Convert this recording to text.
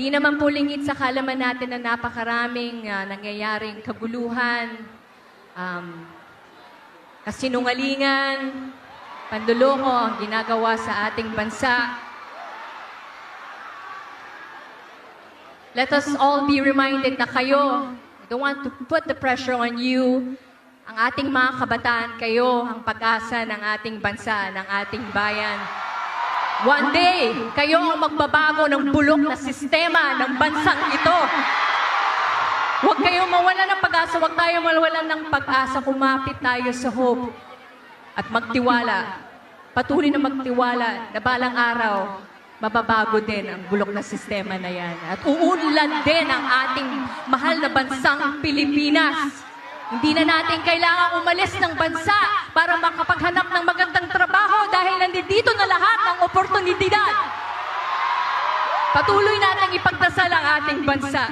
Di naman po lingid sa kalaman natin na napakaraming ah, nangyayaring kaguluhan, um, kasinungalingan, panduloko ang ginagawa sa ating bansa. Let us all be reminded na kayo, I don't want to put the pressure on you, ang ating mga kabataan, kayo ang pag-asa ng ating bansa, ng ating bayan. One day, kayo ang magbabago ng bulok na sistema ng bansang ito. Huwag kayong mawala ng pag-asa, huwag tayo mawalan ng pag-asa, kumapit tayo sa hope at magtiwala. Patuloy na magtiwala na balang araw, mababago din ang bulok na sistema na yan. At uunlad din ang ating mahal na bansang Pilipinas. Hindi na natin kailangan umalis ng bansa Patuloy natin ipagdasal ang ating bansa.